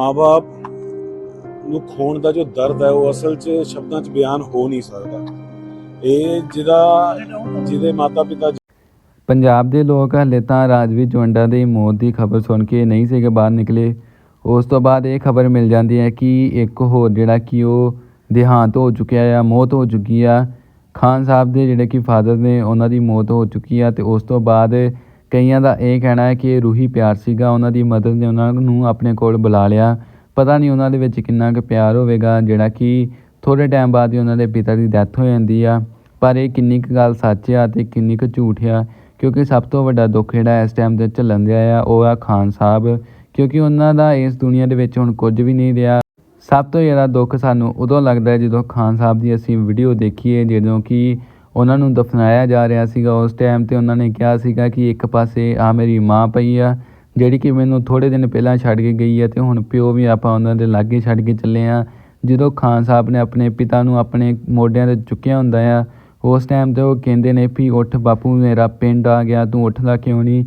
ਮਾਂ-ਬਾਪ ਨੂੰ ਖੋਣ ਦਾ ਜੋ ਦਰਦ ਹੈ, ਉਹ ਅਸਲ 'ਚ ਸ਼ਬਦਾਂ 'ਚ ਬਿਆਨ ਹੋ ਨਹੀਂ ਸਕਦਾ। ਇਹ ਜਿਹਦਾ, ਜਿਹਦੇ ਮਾਤਾ-ਪਿਤਾ ਪੰਜਾਬ ਦੇ ਲੋਕ ਹਲੇ ਤਾਂ ਰਾਜਵੀਰ ਜਵੰਡਾ ਦੀ ਮੌਤ ਦੀ ਖਬਰ ਸੁਣ ਕੇ ਨਹੀਂ ਸੀਗੇ ਬਾਹਰ ਨਿਕਲੇ। ਉਸ ਤੋਂ ਬਾਅਦ ਇਹ ਖਬਰ ਮਿਲ ਜਾਂਦੀ ਹੈ ਕਿ ਇੱਕ ਹੋਰ ਜਿਹੜਾ ਕਿ ਉਹ ਦੇਹਾਂਤ ਹੋ ਚੁੱਕਿਆ ਆ, ਮੌਤ ਹੋ ਚੁੱਕੀ ਆ। ਖਾਨ ਸਾਹਿਬ ਦੇ ਜਿਹੜੇ ਕਿ ਫਾਦਰ ਨੇ, ਉਹਨਾਂ ਦੀ ਮੌਤ ਹੋ ਚੁੱਕੀ ਆ ਤੇ ਉਸ ਤੋਂ ਬਾਅਦ ਕਈਆਂ ਦਾ ਇਹ ਕਹਿਣਾ ਹੈ ਕਿ ਇਹ ਰੂਹੀ ਪਿਆਰ ਸੀਗਾ। ਉਹਨਾਂ ਦੀ ਮਦਦ ਨੇ ਉਹਨਾਂ ਨੂੰ ਆਪਣੇ ਕੋਲ ਬੁਲਾ ਲਿਆ। ਪਤਾ ਨਹੀਂ ਉਹਨਾਂ ਦੇ ਵਿੱਚ ਕਿੰਨਾ ਕੁ ਪਿਆਰ ਹੋਵੇਗਾ, ਜਿਹੜਾ ਕਿ ਥੋੜ੍ਹੇ ਟਾਈਮ ਬਾਅਦ ਹੀ ਉਹਨਾਂ ਦੇ ਪਿਤਾ ਦੀ ਡੈਥ ਹੋ ਜਾਂਦੀ ਆ। ਪਰ ਇਹ ਕਿੰਨੀ ਕੁ ਗੱਲ ਸੱਚ ਆ ਅਤੇ ਕਿੰਨੀ ਕੁ ਝੂਠ ਆ, ਕਿਉਂਕਿ ਸਭ ਤੋਂ ਵੱਡਾ ਦੁੱਖ ਜਿਹੜਾ ਇਸ ਟਾਈਮ ਤੇ ਝੱਲਣ ਦਿਆ ਆ, ਉਹ ਆ ਖਾਨ ਸਾਹਿਬ, ਕਿਉਂਕਿ ਉਹਨਾਂ ਦਾ ਇਸ ਦੁਨੀਆ ਦੇ ਵਿੱਚ ਹੁਣ ਕੁਝ ਵੀ ਨਹੀਂ ਰਿਹਾ। ਸਭ ਤੋਂ ਜ਼ਿਆਦਾ ਦੁੱਖ ਸਾਨੂੰ ਉਦੋਂ ਲੱਗਦਾ ਜਦੋਂ ਖਾਨ ਸਾਹਿਬ ਦੀ ਅਸੀਂ ਵੀਡੀਓ ਦੇਖੀਏ, ਜਦੋਂ ਕਿ ਉਹਨਾਂ ਨੂੰ ਦਫਨਾਇਆ ਜਾ ਰਿਹਾ ਸੀਗਾ। ਉਸ ਟਾਈਮ ਤੇ ਉਹਨਾਂ ਨੇ ਕਿਹਾ ਸੀਗਾ ਕਿ ਇੱਕ ਪਾਸੇ ਆ ਮੇਰੀ ਮਾਂ ਪਈ ਆ, ਜਿਹੜੀ ਕਿ ਮੈਨੂੰ ਥੋੜੇ ਦਿਨ ਪਹਿਲਾਂ ਛੱਡ ਕੇ ਗਈ ਹੈ ਤੇ ਹੁਣ ਪਿਓ ਵੀ ਆਪਾਂ ਉਹਨਾਂ ਦੇ ਲਾਗੇ ਛੱਡ ਕੇ ਚੱਲੇ ਆ। ਜਦੋਂ ਖਾਨ ਸਾਹਿਬ ਨੇ ਆਪਣੇ ਪਿਤਾ ਨੂੰ ਆਪਣੇ ਮੋਢਿਆਂ ਤੇ ਚੁੱਕਿਆ ਹੁੰਦਾ ਆ, ਉਸ ਟਾਈਮ ਤੇ ਉਹ ਕਹਿੰਦੇ ਨੇ ਵੀ ਉੱਠ ਬਾਪੂ, ਮੇਰਾ ਪਿੰਡ ਆ ਗਿਆ, ਤੂੰ ਉੱਠਦਾ ਕਿਉਂ ਨਹੀਂ?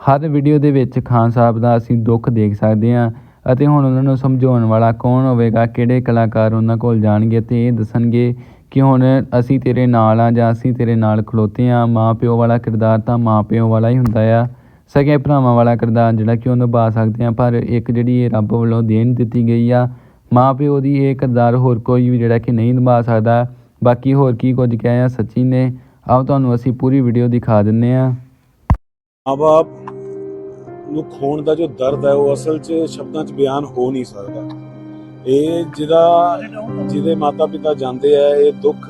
ਹਰ ਵੀਡੀਓ ਦੇ ਵਿੱਚ ਖਾਨ ਸਾਹਿਬ ਦਾ ਅਸੀਂ ਦੁੱਖ ਦੇਖ ਸਕਦੇ ਹਾਂ ਅਤੇ ਹੁਣ ਉਹਨਾਂ ਨੂੰ ਸਮਝਾਉਣ ਵਾਲਾ ਕੌਣ ਹੋਵੇਗਾ, ਕਿਹੜੇ ਕਲਾਕਾਰ ਉਹਨਾਂ ਕੋਲ ਜਾਣਗੇ ਤੇ ਇਹ ਦੱਸਣਗੇ ਕਿ ਹੁਣ ਅਸੀਂ ਤੇਰੇ ਨਾਲ ਆ ਜਾਂ ਅਸੀਂ ਤੇਰੇ ਨਾਲ ਖਲੋਤੇ ਹਾਂ ਮਾਂ ਪਿਓ ਵਾਲਾ ਕਿਰਦਾਰ ਤਾਂ ਮਾਂ ਪਿਓ ਵਾਲਾ ਹੀ ਹੁੰਦਾ ਆ। ਸਕੇ ਭਰਾਵਾਂ ਵਾਲਾ ਕਿਰਦਾਰ ਜਿਹੜਾ ਕਿ ਉਹ ਨਿਭਾ ਸਕਦੇ ਆ? ਪਰ ਇੱਕ ਜਿਹੜੀ ਇਹ ਰੱਬ ਵੱਲੋਂ ਦੇਣ ਦਿੱਤੀ ਗਈ ਆ, ਮਾਂ ਪਿਓ ਦੀ ਇਹ ਕਿਰਦਾਰ ਹੋਰ ਕੋਈ ਵੀ ਜਿਹੜਾ ਕਿ ਨਹੀਂ ਨਿਭਾ ਸਕਦਾ। ਬਾਕੀ ਹੋਰ ਕੀ ਕੁਝ ਕਹਿਆ ਆ ਸੱਚੀ ਨੇ? ਆਓ ਤੁਹਾਨੂੰ ਅਸੀਂ ਪੂਰੀ ਵੀਡੀਓ ਦਿਖਾ ਦਿੰਨੇ ਆ। ਮਾਂ-ਬਾਪ ਨੂੰ ਖੋਣ ਦਾ ਜੋ ਦਰਦ ਹੈ, ਉਹ ਅਸਲ 'ਚ ਸ਼ਬਦਾਂ 'ਚ ਬਿਆਨ ਹੋ ਨਹੀਂ ਸਕਦਾ। ਇਹ ਜਿਹਦਾ ਜਿਹਦੇ ਮਾਤਾ-ਪਿਤਾ ਜਾਂਦੇ ਆ, ਇਹ ਦੁੱਖ,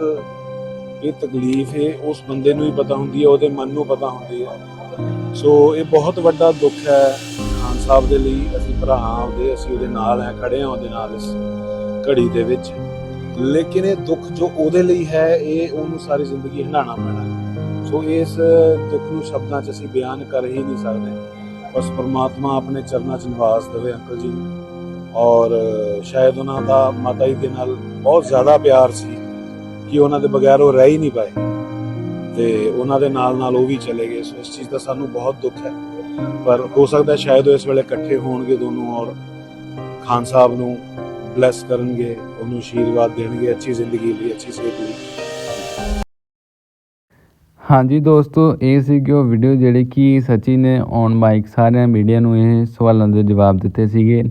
ਇਹ ਤਕਲੀਫ, ਇਹ ਉਸ ਬੰਦੇ ਨੂੰ ਹੀ ਪਤਾ ਹੁੰਦੀ ਹੈ ਉਹਦੇ ਮਨ ਨੂੰ ਪਤਾ ਹੁੰਦੀ ਹੈ ਸੋ ਇਹ ਬਹੁਤ ਵੱਡਾ ਦੁੱਖ ਹੈ ਖਾਨ ਸਾਹਿਬ ਦੇ ਲਈ। ਅਸੀਂ ਭਰਾ ਉਹਦੇ, ਅਸੀਂ ਉਹਦੇ ਨਾਲ ਹੈ ਖੜੇ ਹਾਂ ਉਹਦੇ ਨਾਲ ਇਸ ਘੜੀ ਦੇ ਵਿੱਚ। ਲੇਕਿਨ ਇਹ ਦੁੱਖ ਜੋ ਉਹਦੇ ਲਈ ਹੈ, ਇਹ ਉਹਨੂੰ ਸਾਰੀ ਜ਼ਿੰਦਗੀ ਹੰਡਾਣਾ ਪੈਣਾ ਸੋ ਇਸ ਦੁੱਖ ਨੂੰ ਸ਼ਬਦਾਂ 'ਚ ਅਸੀਂ ਬਿਆਨ ਕਰ ਹੀ ਨਹੀਂ ਸਕਦੇ। ਬਸ ਪਰਮਾਤਮਾ ਆਪਣੇ ਚਰਨਾਂ 'ਚ ਨਿਵਾਸ ਦੇਵੇ, ਅੰਕਲ ਜੀ। ਨੂੰ ਔਰ ਸ਼ਾਇਦ ਉਹਨਾਂ ਦਾ ਮਾਤਾ ਜੀ ਦੇ ਨਾਲ ਬਹੁਤ ਜ਼ਿਆਦਾ ਪਿਆਰ ਸੀ ਕਿ ਉਹਨਾਂ ਦੇ ਬਗੈਰ ਉਹ ਰਹਿ ਹੀ ਨਹੀਂ ਪਾਏ। ਤੇ ਉਹਨਾਂ ਦੇ ਨਾਲ ਨਾਲ ਉਹ ਵੀ ਚਲੇ ਗਏ। ਸੋ ਇਸ ਚੀਜ਼ ਦਾ ਸਾਨੂੰ ਬਹੁਤ ਦੁੱਖ ਹੈ। ਪਰ ਹੋ ਸਕਦਾ ਸ਼ਾਇਦ ਉਹ ਇਸ ਵੇਲੇ ਇਕੱਠੇ ਹੋਣਗੇ ਦੋਨੋਂ ਔਰ ਖਾਨ ਸਾਹਿਬ ਨੂੰ ਬਲੈਸ ਕਰਨਗੇ, ਉਹਨੂੰ ਆਸ਼ੀਰਵਾਦ ਦੇਣਗੇ ਅੱਛੀ ਜ਼ਿੰਦਗੀ ਲਈ, ਅੱਛੀ ਸਿਹਤ ਲਈ। ਹਾਂਜੀ ਦੋਸਤੋ, ਇਹ ਸੀ ਕਿ ਉਹ ਵੀਡੀਓ ਜਿਹੜੀ ਕਿ ਸਚੀ ਨੇ ਔਨ ਮਾਈਕ ਸਾਰਿਆਂ ਮੀਡੀਆ ਨੂੰ ਇਹ ਸਵਾਲਾਂ ਦੇ ਜਵਾਬ ਦਿੱਤੇ ਸੀਗੇ।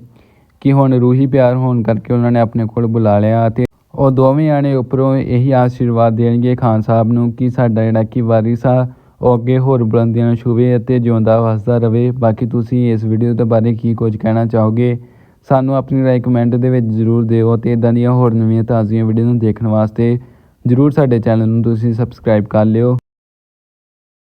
ਕਿ ਹੁਣ ਰੂਹੀ ਪਿਆਰ ਹੋਣ ਕਰਕੇ ਉਹਨਾਂ ਨੇ ਆਪਣੇ ਕੋਲ ਬੁਲਾ ਲਿਆ ਅਤੇ ਉਹ ਦੋਵੇਂ ਆਣੇ ਉੱਪਰੋਂ ਇਹੀ ਆਸ਼ੀਰਵਾਦ ਦੇਣਗੇ ਖਾਨ ਸਾਹਿਬ ਨੂੰ ਕਿ ਸਾਡਾ ਜਿਹੜਾ ਕਿ ਵਾਰਿਸ ਆ, ਉਹ ਅੱਗੇ ਹੋਰ ਬੁਲੰਦੀਆਂ ਨੂੰ ਛੂਵੇ ਅਤੇ ਜਿਉਂਦਾ ਵਸਦਾ ਰਵੇ। ਬਾਕੀ ਤੁਸੀਂ ਇਸ ਵੀਡੀਓ ਦੇ ਬਾਰੇ ਕੀ ਕੁਝ ਕਹਿਣਾ ਚਾਹੋਗੇ, ਸਾਨੂੰ ਆਪਣੀ ਰਾਏ ਕਮੈਂਟ ਦੇ ਵਿੱਚ ਜ਼ਰੂਰ ਦਿਓ ਤੇ ਇਦਾਂ ਦੀਆਂ ਹੋਰ ਨਵੀਆਂ ਤਾਜ਼ੀਆਂ ਵੀਡੀਓ ਨੂੰ ਦੇਖਣ ਵਾਸਤੇ ਜ਼ਰੂਰ ਸਾਡੇ ਚੈਨਲ ਨੂੰ ਤੁਸੀਂ ਸਬਸਕ੍ਰਾਈਬ ਕਰ ਲਿਓ।